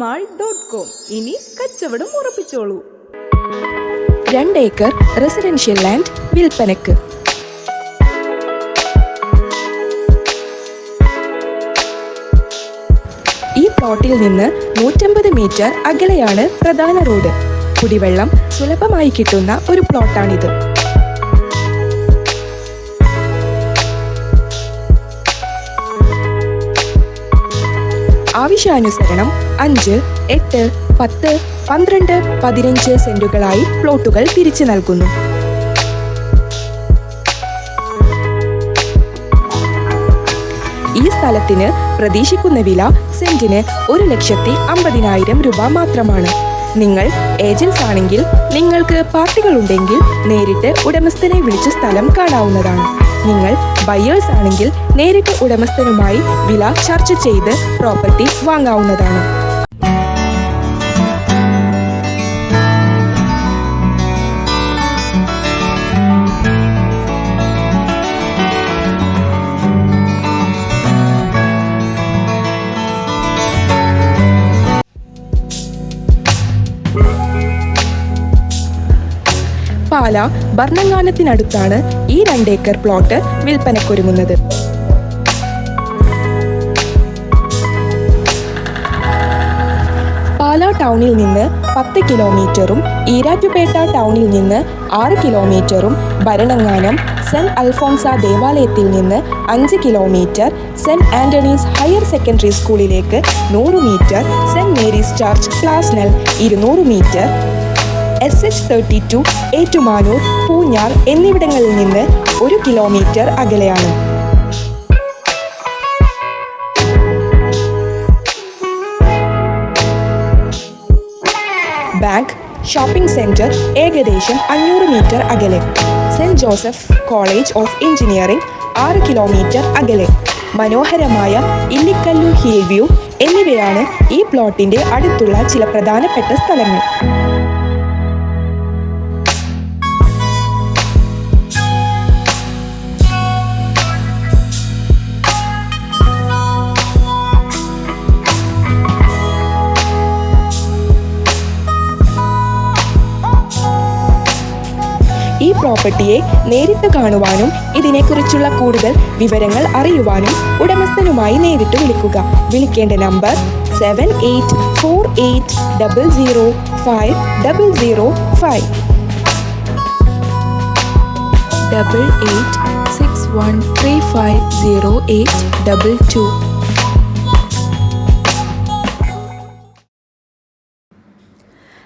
Mall dot com ഇനി കച്ചവടം ഉറപ്പിച്ചോളൂ. രണ്ട് ഏക്കർ റെസിഡൻഷ്യൽ ലാൻഡ് വിൽപ്പനക്ക്. ഈ പ്ലോട്ടിൽ നിന്ന് നൂറ്റമ്പത് മീറ്റർ അകലെയാണ് പ്രധാന റോഡ് കുടിവെള്ളം സുലഭമായി കിട്ടുന്ന ഒരു പ്ലോട്ടാണിത് ആവശ്യാനുസരണം അഞ്ച് എട്ട് പത്ത് പന്ത്രണ്ട് പതിനഞ്ച് സെന്റുകളായി പ്ലോട്ടുകൾ തിരിച്ചു നൽകുന്നു. ഈ സ്ഥലത്തിന് പ്രതീക്ഷിക്കുന്ന വില സെന്റിന് ഒരു ലക്ഷത്തി അമ്പതിനായിരം രൂപ മാത്രമാണ്. നിങ്ങൾ ഏജൻസ് ആണെങ്കിൽ നിങ്ങൾക്ക് പാർട്ടികളുണ്ടെങ്കിൽ നേരിട്ട് ഉടമസ്ഥനെ വിളിച്ച് സ്ഥലം കാണാവുന്നതാണ്. നിങ്ങൾ ബയേഴ്സ് ആണെങ്കിൽ നേരിട്ട് ഉടമസ്ഥനുമായി വില ചർച്ച ചെയ്ത് പ്രോപ്പർട്ടി വാങ്ങാവുന്നതാണ്. പാല ഭരണങ്ങാനത്തിനടുത്താണ് ഈ രണ്ടേക്കർ പ്ലോട്ട് വിൽപ്പനക്കൊരുങ്ങുന്നത്. പാല ടൗണിൽ നിന്ന് പത്ത് കിലോമീറ്ററും ഈരാറ്റുപേട്ട ടൗണിൽ നിന്ന് ആറ് കിലോമീറ്ററും ഭരണങ്ങാനം സെന്റ് അൽഫോൺസ ദേവാലയത്തിൽ നിന്ന് അഞ്ച് kilometre saint Antony's higher secondary സ്കൂളിലേക്ക് നൂറ് മീറ്റർ സെന്റ് മേരീസ് ചർച്ച് ക്ലാസ്നൽ ഇരുന്നൂറ് metre S H thirty two Ettumanoor Poonjar എന്നിവിടങ്ങളിൽ നിന്ന് ഒരു കിലോമീറ്റർ അകലെയാണ്. ബാങ്ക് ഷോപ്പിംഗ് സെന്റർ ഏകദേശം അഞ്ഞൂറ് മീറ്റർ അകലെ. Saint Joseph college of engineering ആറ് കിലോമീറ്റർ അകലെ. മനോഹരമായ ഇല്ലിക്കല്ലു ഹിൽ വ്യൂ എന്നിവയാണ് ഈ പ്ലോട്ടിന്റെ അടുത്തുള്ള ചില പ്രധാനപ്പെട്ട സ്ഥലങ്ങൾ. പ്രോപ്പർട്ടിയെ നേരിട്ട് കാണുവാനും ഇതിനെക്കുറിച്ചുള്ള കൂടുതൽ വിവരങ്ങൾ അറിയുവാനും ഉടമസ്ഥനുമായി നേരിട്ട് വിളിക്കുക. വിളിക്കേണ്ട number seven eight four eight double zero five double zero five double eight six one three five zero eight double two